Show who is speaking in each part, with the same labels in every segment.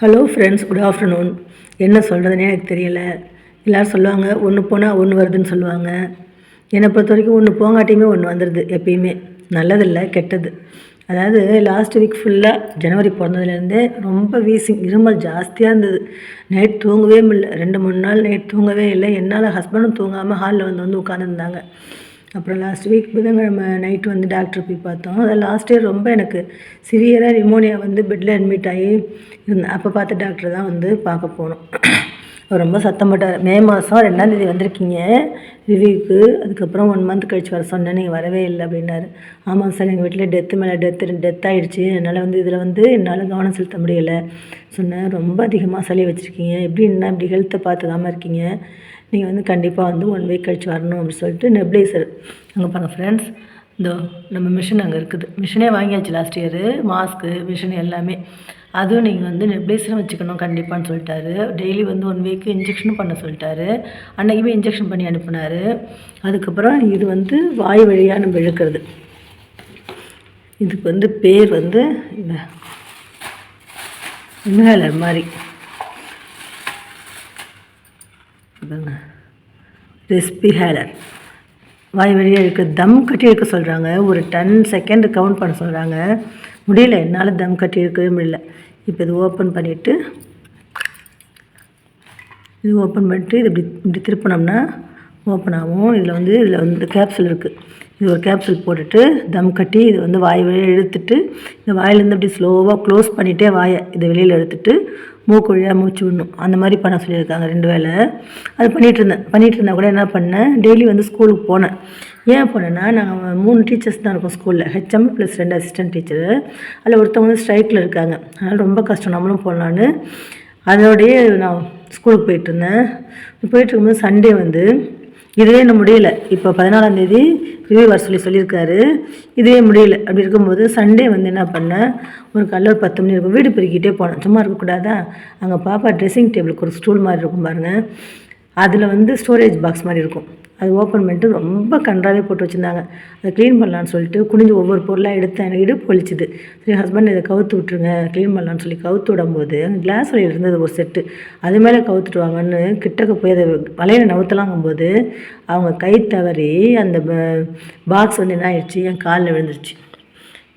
Speaker 1: Hello friends good afternoon என்ன சொல்கிறதுனே எனக்கு தெரியல. எல்லோரும் சொல்லுவாங்க ஒன்று போனால் ஒன்று வருதுன்னு சொல்லுவாங்க. என்னை பொறுத்த வரைக்கும் ஒன்று போங்காட்டியுமே ஒன்று வந்துடுது எப்பயுமே. நல்லதில்லை கெட்டது. அதாவது லாஸ்ட் வீக் ஃபுல்லாக ஜனவரி பிறந்ததுலேருந்தே ரொம்ப வீசிங் இருமல் ஜாஸ்தியாக இருந்தது. நைட் தூங்கவே முடியல. ரெண்டு மூணு நாள் நைட் தூங்கவே இல்லை. என்னால் ஹஸ்பண்டும் தூங்காமல் ஹாலில் வந்து வந்து உட்காந்துருந்தாங்க அப்புறம் லாஸ்ட் வீக் புதன்கிழமை நைட்டு வந்து டாக்டர் போய் பார்த்தோம். அது லாஸ்ட் இயர் ரொம்ப எனக்கு சிவியராக நிமோனியா வந்து பெட்டில் அட்மிட் ஆகி இருந்தேன் அப்போ பார்த்த டாக்டர் தான் வந்து பார்க்க போனோம். அவர் ரொம்ப சத்தம் போட்டார். மே மாதம் ரெண்டாந்தேதி வந்திருக்கீங்க ரிவ்யூக்கு அதுக்கப்புறம் ஒன் மந்த் கழிச்சு வர சொன்னேன் நீங்கள் வரவே இல்லை அப்படின்னாரு. ஆமாம் சார் எங்கள் வீட்டில் டெத்து மேலே டெத்து டெத் ஆகிடுச்சு என்னால் வந்து இதில் வந்து என்னால் கவனம் செலுத்த முடியலை. சொன்னேன் ரொம்ப அதிகமாக சளி வச்சுருக்கீங்க. எப்படி என்ன இப்படி ஹெல்த்தை பார்த்துக்காமல் இருக்கீங்க? நீங்கள் வந்து கண்டிப்பாக வந்து ஒன் வீக் கழிச்சு வரணும் அப்படின்னு சொல்லிட்டு நெப்ளைசர் அங்கே பாருங்கள் ஃப்ரெண்ட்ஸ் இந்த நம்ம மிஷின் அங்கே இருக்குது. மிஷினே வாங்கியாச்சு லாஸ்ட் இயரு மாஸ்க்கு மிஷின் எல்லாமே. அதுவும் நீங்கள் வந்து நெப்ளைசரும் வச்சுக்கணும் கண்டிப்பான்னு சொல்லிட்டாரு. டெய்லி வந்து ஒன் வீக்கு இன்ஜெக்ஷனும் பண்ண சொல்லிட்டாரு. அன்றைக்குமே இன்ஜெக்ஷன் பண்ணி அனுப்புனார். அதுக்கப்புறம் இது வந்து வாய் வழியாக நம்ம இழுக்கிறது. இதுக்கு வந்து பேர் வந்து இந்த இன்ஹேலர் மாதிரி. பாருங்க ரெஸ்பி ஹேலர் வாய் வழியாக இருக்க. தம் கட்டி இருக்க சொல்கிறாங்க ஒரு டென் செகண்ட் கவுண்ட் பண்ண சொல்கிறாங்க முடியல. என்னால் தம் கட்டி இருக்கவே முடியல. இப்போ இது ஓப்பன் பண்ணிவிட்டு இது ஓப்பன் பண்ணிட்டு இது இப்படி இப்படி திருப்பினோம்னா ஓப்பன் ஆகும். இதில் வந்து இதில் வந்து கேப்சூல் இருக்குது இது ஒரு கேப்சூல் போட்டுட்டு தம் கட்டி இது வந்து வாய் வழியாக இழுத்துட்டு இந்த வாயிலேருந்து அப்படி ஸ்லோவாக க்ளோஸ் பண்ணிகிட்டே வாயை இதை வெளியில் எடுத்துட்டு மூக்கு வழியாக மூச்சு விடணும். அந்த மாதிரி பண்ண சொல்லியிருக்காங்க ரெண்டு வேளை. அது பண்ணிகிட்டு இருந்தேன். பண்ணிகிட்டு இருந்தால் கூட என்ன பண்ணேன்? டெய்லி வந்து ஸ்கூலுக்கு போனேன். ஏன் போனேன்னா நாங்கள் மூணு டீச்சர்ஸ் தான் இருக்கோம் ஸ்கூலில். ஹெச்எம் ப்ளஸ் ரெண்டு அசிஸ்டன்ட் டீச்சரு அதில் ஒருத்தவங்க வந்து ஸ்ட்ரைக்கில் இருக்காங்க. அதனால் ரொம்ப கஷ்டம். நம்மளும் போகலான்னு அதோடையே நான் ஸ்கூலுக்கு போயிட்டு இருந்தேன். போயிட்டு இருக்கும்போது சண்டே வந்து இதுவே இன்னும் முடியல. இப்போ பதினாலாந்தேதி ரிவ்யூ வர சொல்லி சொல்லியிருக்காரு. இதுவே முடியல. அப்படி இருக்கும்போது சண்டே வந்து என்ன பண்ணேன் ஒரு காலைல ஒரு பத்து மணி இருக்கும். வீடு பெருக்கிட்டே போனேன். சும்மா இருக்கக்கூடாதா? அங்கே பாப்பா ட்ரெஸ்ஸிங் டேபிளுக்கு ஒரு ஸ்டூல் மாதிரி இருக்கும் பாருங்கள் அதில் வந்து ஸ்டோரேஜ் பாக்ஸ் மாதிரி இருக்கும். அது ஓப்பன் பண்ணிட்டு ரொம்ப கன்றாவே போட்டு வச்சுருந்தாங்க. அதை க்ளீன் பண்ணலான்னு சொல்லிட்டு குனிஞ்சு ஒவ்வொரு பொருளாக எடுத்தேன் எனக்கு இடுப்பு வலிச்சுது. சரி ஹஸ்பண்ட் இதை கவுத்து விட்ருங்க க்ளீன் பண்ணலான்னு சொல்லி கவுத்து விடும்போது அந்த கிளாஸ் வலையில் இருந்தது ஒரு செட்டு அது மேலே கவுத்துட்டு வாங்கன்னு கிட்டக்க போய் அதை வலையில் நவுத்தலாங்கும்போது அவங்க கை தவறி அந்த பாக்ஸ் வந்து என்ன ஆயிடுச்சு? என் காலில் விழுந்துருச்சு.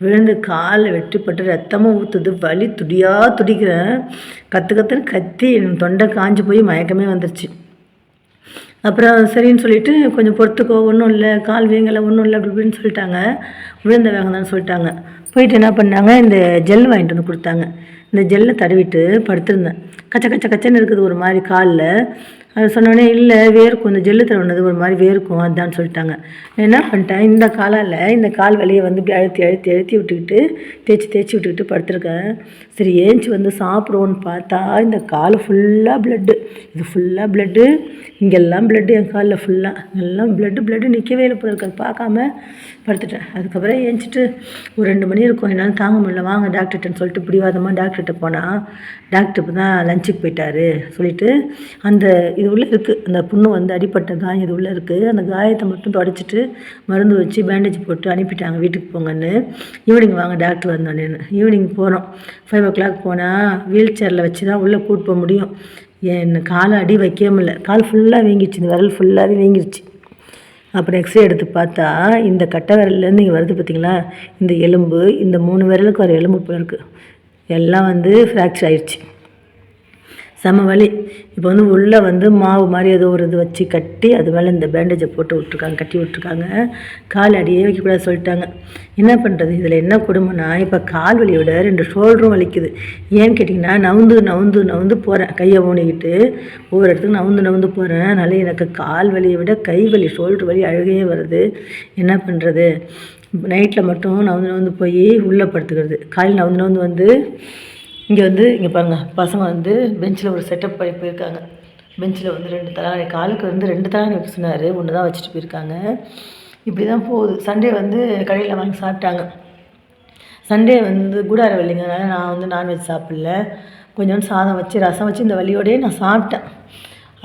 Speaker 1: விழுந்து காலில் வெட்டுப்பட்டு ரத்தமும் ஊற்றுது வலி துடியாக துடிக்கிறேன். கற்று கற்றுன்னு கத்தி என் தொண்டை காஞ்சி போய் மயக்கமே வந்துருச்சு. அப்புறம் சரின்னு சொல்லிட்டு கொஞ்சம் பொறுத்துக்கோ ஒன்றும் இல்லை கால் வீங்கலை ஒன்றும் இல்லை அப்படி இப்படின்னு சொல்லிட்டாங்க. விழுந்த வேகம் தான் சொல்லிட்டாங்க. போயிட்டு என்ன பண்ணாங்க இந்த ஜெல் வாங்கிட்டு வந்து கொடுத்தாங்க. இந்த ஜெல்லை தடவிட்டு படுத்திருந்தேன். கச்ச கச்ச கச்சன்னு இருக்குது ஒரு மாதிரி காலில். அது சொன்னோடனே இல்லை வேர்க்கும். இந்த ஜெல்லு தடவுனது ஒரு மாதிரி வேர்க்கும். அதான்னு சொல்லிட்டாங்க. நான் என்ன பண்ணிட்டேன் இந்த காலால் இந்த கால் வலியை வந்து இப்படி அழுத்தி அழுத்தி அழுத்தி விட்டுக்கிட்டு தேய்ச்சி தேய்ச்சி விட்டுக்கிட்டு படுத்திருக்கேன். சரி ஏஞ்சி வந்து சாப்பிடுவோன்னு பார்த்தா இந்த கால் ஃபுல்லாக ப்ளட்டு இது ஃபுல்லாக ப்ளட்டு இங்கெல்லாம் ப்ளட்டு என் காலில் ஃபுல்லாக எல்லாம் பிளட்டு ப்ளட்டு நிற்கவே இல்லை போல இருக்காது பார்க்காம படுத்துட்டேன். அதுக்கப்புறம் ஏஞ்சிட்டு ஒரு ரெண்டு மணி இருக்கும் என்னால் தாங்க முடியல வாங்க டாக்டர்கிட்டன்னு சொல்லிட்டு பிடிவாதமாக டாக்டர்கிட்ட போனால் டாக்டர் இப்போ தான் லஞ்சுக்கு போயிட்டாரு. சொல்லிவிட்டு அந்த இது உள்ளே இருக்குது அந்த புண்ணு வந்து அடிப்பட்ட காயம் இது உள்ளே இருக்குது அந்த காயத்தை மட்டும் தொடச்சிட்டு மருந்து வச்சு பேண்டேஜ் போட்டு அனுப்பிட்டாங்க வீட்டுக்கு போங்கன்னு. ஈவினிங் வாங்க டாக்டர் வந்தோடனேன்னு ஈவினிங் போகிறோம் ஃபைவ் ஓ கிளாக் போனால் வீல் சேரில் வச்சு தான் உள்ளே கூட்டு போக முடியும். என் காலை அடி வைக்கவே முடியல. கால் ஃபுல்லாக வீங்கிடுச்சு இந்த விரல் ஃபுல்லாகவே வீங்கிடுச்சு அப்புறம் எக்ஸ்ரே எடுத்து பார்த்தா இந்த கட்டை விரல்லேருந்து இங்கே வருது பார்த்தீங்களா இந்த எலும்பு இந்த மூணு விரலுக்கு வர எலும்பு போயிருக்கு இருக்குது எல்லாம் வந்து ஃப்ராக்சர் ஆயிடுச்சு செம வலி. இப்போ வந்து உள்ளே வந்து மாவு மாதிரி ஏதோ ஒரு இது வச்சு கட்டி அது மேலே இந்த பேண்டேஜை போட்டு விட்ருக்காங்க கட்டி விட்ருக்காங்க கால் அடியே வைக்கக்கூடாது சொல்லிட்டாங்க. என்ன பண்ணுறது இதில் என்ன கொடுமைனா இப்போ கால் வலியை விட ரெண்டு ஷோல்டரும் வலிக்குது. ஏன்னு கேட்டிங்கன்னா நவுந்து நவுந்து நவுந்து போகிறேன் கையை ஊனிக்கிட்டு ஒவ்வொரு இடத்துக்கு நவுந்து நவுந்து போகிறேன் அதனால் எனக்கு கால் வலியை விட கை வலி ஷோல்டர் வலி அழுகையே வருது. என்ன பண்ணுறது நைட்டில் மட்டும் நவுந்து நவுந்து போய் உள்ளே படுத்துக்கிறது. காலையில் நவுந்து நவுந்து வந்து இங்கே வந்து இங்கே பாருங்கள் பசங்க வந்து பெஞ்சில் ஒரு செட்டப் பண்ணி போயிருக்காங்க. பெஞ்சில் வந்து ரெண்டு தலாணி காலுக்கு வந்து ரெண்டு தலாணி வைக்க சொன்னார். ஒன்று தான் வச்சுட்டு போயிருக்காங்க. இப்படி தான் போகுது. சண்டே வந்து கடையில் வாங்கி சாப்பிட்டாங்க. சண்டே வந்து கூடார வெள்ளிங்கனால நான் வந்து நான்வெஜ் சாப்பிடல. கொஞ்சோண்டு சாதம் வச்சு ரசம் வச்சு இந்த வழியோடயே நான் சாப்பிட்டேன்.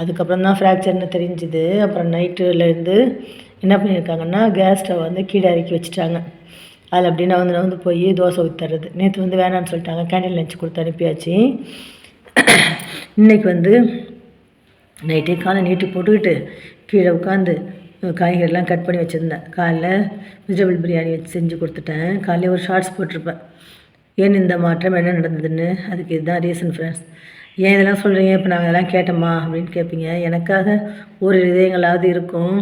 Speaker 1: அதுக்கப்புறம் தான் ஃப்ராக்சர்னு தெரிஞ்சுது. அப்புறம் நைட்டுலேருந்து என்ன பண்ணியிருக்காங்கன்னா கேஸ் ஸ்டவ் வந்து கீழே இறக்கி வச்சுட்டாங்க. அதில் அப்படியே நான் வந்து வந்து போய் தோசை ஊற்றி தர்றது. நேற்று வந்து வேணான்னு சொல்லிட்டாங்க. கேண்டீன் லஞ்ச் கொடுத்து அனுப்பியாச்சு. இன்னைக்கு வந்து நைட்டே காலை நீட்டி போட்டுக்கிட்டு கீழே உட்காந்து காய்கறிலாம் கட் பண்ணி வச்சுருந்தேன். காலைல வெஜிடபிள் பிரியாணி வச்சு செஞ்சு கொடுத்துட்டேன். காலையில் ஒரு ஷார்ட்ஸ் போட்டிருப்பேன். ஏன் இந்த மாற்றம்? என்ன நடந்ததுன்னு? அதுக்கு இதுதான் ரீசன் ஃப்ரெண்ட்ஸ் ஏன் இதெல்லாம் சொல்கிறீங்க இப்போ நாங்கள் இதெல்லாம் கேட்டோமா? அப்படின்னு கேட்பீங்க எனக்காக ஒரு இதயங்களாவது இருக்கும்.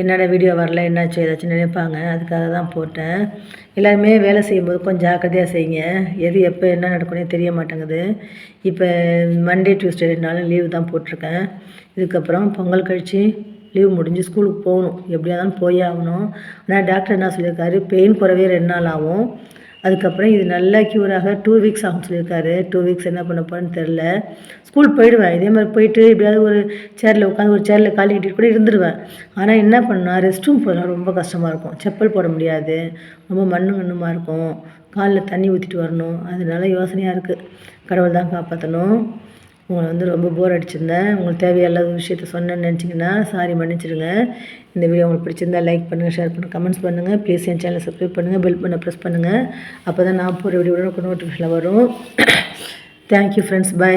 Speaker 1: என்னடா வீடியோ வரல என்னாச்சு ஏதாச்சும் நினைப்பாங்க. அதுக்காக தான் போட்டேன். எல்லாருமே வேலை செய்யும்போது கொஞ்சம் ஜாக்கிரதையாக செய்யுங்க. எது எப்போ என்ன நடக்கும்னே தெரிய மாட்டேங்குது. இப்போ மண்டே டியூஸ்டே ரெண்டு நாளும் லீவு தான் போட்டிருக்கேன். இதுக்கப்புறம் பொங்கல் கழித்து லீவ் முடிஞ்சு ஸ்கூலுக்கு போகணும். எப்படியா இருந்தாலும் போயே ஆகணும். ஆனால் டாக்டர் என்ன சொல்லியிருக்காரு? பெயின் குறவே ரெண்டு நாள் ஆகும். அதுக்கப்புறம் இது நல்லா க்யூராக டூ வீக்ஸ் ஆகும் சொல்லியிருக்காரு. டூ வீக்ஸ் என்ன பண்ண போகிறேன்னு தெரில ஸ்கூல் போயிடுவேன். இதே மாதிரி போயிட்டு எப்படியாவது ஒரு சேரில் உட்காந்து ஒரு சேரில் காலி கட்டிட்டு கூட இருந்துருவேன். ஆனால் என்ன பண்ணால் ரெஸ்ட் ரூம் போகலாம் ரொம்ப கஷ்டமாக இருக்கும். செப்பல் போட முடியாது. ரொம்ப மண்ணு மண்ணுமா இருக்கும். காலில் தண்ணி ஊற்றிட்டு வரணும். அதனால யோசனையாக இருக்குது கடவுள் தான் காப்பாற்றணும் உங்களை வந்து ரொம்ப போர் அடிச்சிருந்தேன். உங்களுக்கு தேவையில்லாத விஷயத்த சொன்னேன்னு நினச்சிங்கன்னா சாரி மன்னிச்சிடுங்க. இந்த வீடியோ உங்களுக்கு பிடிச்சிருந்தா லைக் பண்ணுங்கள் ஷேர் பண்ணுங்கள் கமெண்ட்ஸ் பண்ணுங்கள் ப்ளீஸ் என் சேனலை சப்ஸ்கிரைப் பண்ணுங்கள் பெல் பண்ண ப்ரெஸ் பண்ணுங்கள் அப்போ தான் நான் போகிற வீடியோட நோட்டிஃபிகேஷன் வரும். Thank you friends by